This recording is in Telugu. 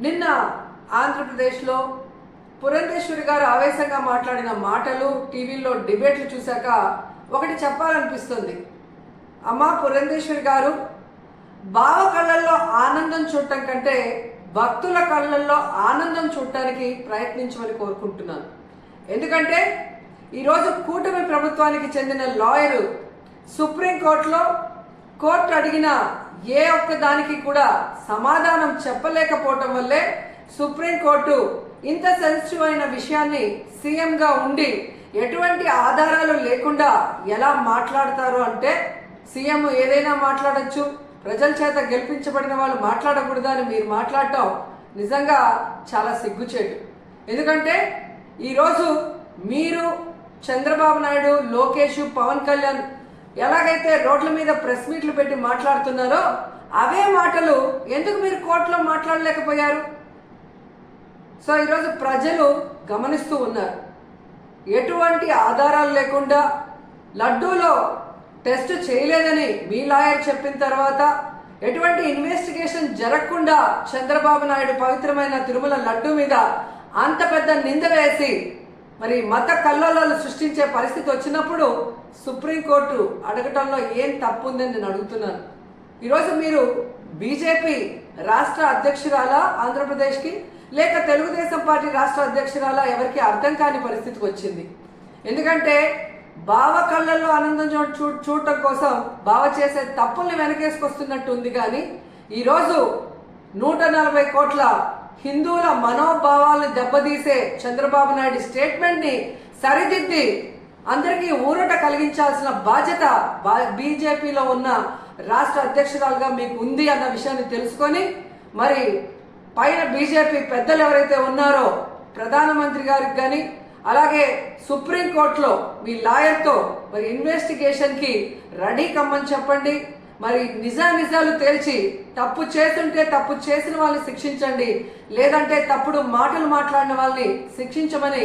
నిన్న ఆంధ్రప్రదేశ్లో పురంధేశ్వరి గారు ఆవేశంగా మాట్లాడిన మాటలు టీవీలో డిబేట్లు చూశాక ఒకటి చెప్పాలనిపిస్తుంది. అమ్మ పురంధేశ్వరి గారు భావ కళ్ళల్లో ఆనందం చూడటం కంటే భక్తుల కళ్ళల్లో ఆనందం చూడటానికి ప్రయత్నించమని కోరుకుంటున్నాను. ఎందుకంటే ఈరోజు కూటమి ప్రభుత్వానికి చెందిన లాయరు సుప్రీంకోర్టులో కోర్టు అడిగిన ఏ ఒక్క దానికి కూడా సమాధానం చెప్పలేకపోవటం వల్లే సుప్రీంకోర్టు ఇంత సెన్సిటివ్ అయిన విషయాన్ని సీఎంగా ఉండి ఎటువంటి ఆధారాలు లేకుండా ఎలా మాట్లాడతారు అంటే సీఎం ఏదైనా మాట్లాడచ్చు. ప్రజల చేత గెలిపించబడిన వాళ్ళు మాట్లాడకూడదు అని మీరు మాట్లాడటం నిజంగా చాలా సిగ్గుచేటు. ఎందుకంటే ఈరోజు మీరు చంద్రబాబు నాయుడు లోకేష్ పవన్ కళ్యాణ్ ఎలాగైతే రోడ్ల మీద ప్రెస్ మీట్లు పెట్టి మాట్లాడుతున్నారో అవే మాటలు ఎందుకు మీరు కోర్టులో మాట్లాడలేకపోయారు? సో ఈరోజు ప్రజలు గమనిస్తూ ఉన్నారు. ఎటువంటి ఆధారాలు లేకుండా లడ్డూలో టెస్ట్ చేయలేదని మీ లాయర్ చెప్పిన తర్వాత ఎటువంటి ఇన్వెస్టిగేషన్ జరగకుండా చంద్రబాబు నాయుడు పవిత్రమైన తిరుమల లడ్డు మీద అంత పెద్ద నింద వేసి మరి మత కల్లోలాలు సృష్టించే పరిస్థితి వచ్చినప్పుడు సుప్రీంకోర్టు అడగటంలో ఏం తప్పు ఉందని నేను అడుగుతున్నాను. ఈరోజు మీరు బీజేపీ రాష్ట్ర అధ్యక్షురాలా ఆంధ్రప్రదేశ్కి లేక తెలుగుదేశం పార్టీ రాష్ట్ర అధ్యక్షురాలా ఎవరికి అర్థం కాని పరిస్థితికి వచ్చింది. ఎందుకంటే బావ కళ్ళల్లో ఆనందం చూ చూ- చూడటం కోసం బావ చేసే తప్పుల్ని వెనకేసుకొస్తున్నట్టు ఉంది కానీ ఈరోజు నూట నలభై కోట్ల హిందువుల మనోభావాలను దెబ్బతీసే చంద్రబాబు నాయుడు స్టేట్మెంట్ని సరిదిద్ది అందరికీ ఊరట కలిగించాల్సిన బాధ్యత బీజేపీలో ఉన్న రాష్ట్ర అధ్యక్షురాలుగా మీకు ఉంది అన్న విషయాన్ని తెలుసుకొని మరి పైన బీజేపీ పెద్దలు ఎవరైతే ఉన్నారో ప్రధానమంత్రి గారికి కానీ అలాగే సుప్రీంకోర్టులో మీ లాయర్తో మరి ఇన్వెస్టిగేషన్కి రెడీ కమ్మని చెప్పండి. మరి నిజా నిజాలు తేల్చి తప్పు చేస్తుంటే తప్పు చేసిన వాళ్ళని శిక్షించండి. లేదంటే తప్పుడు మాటలు మాట్లాడిన వాళ్ళని శిక్షించమని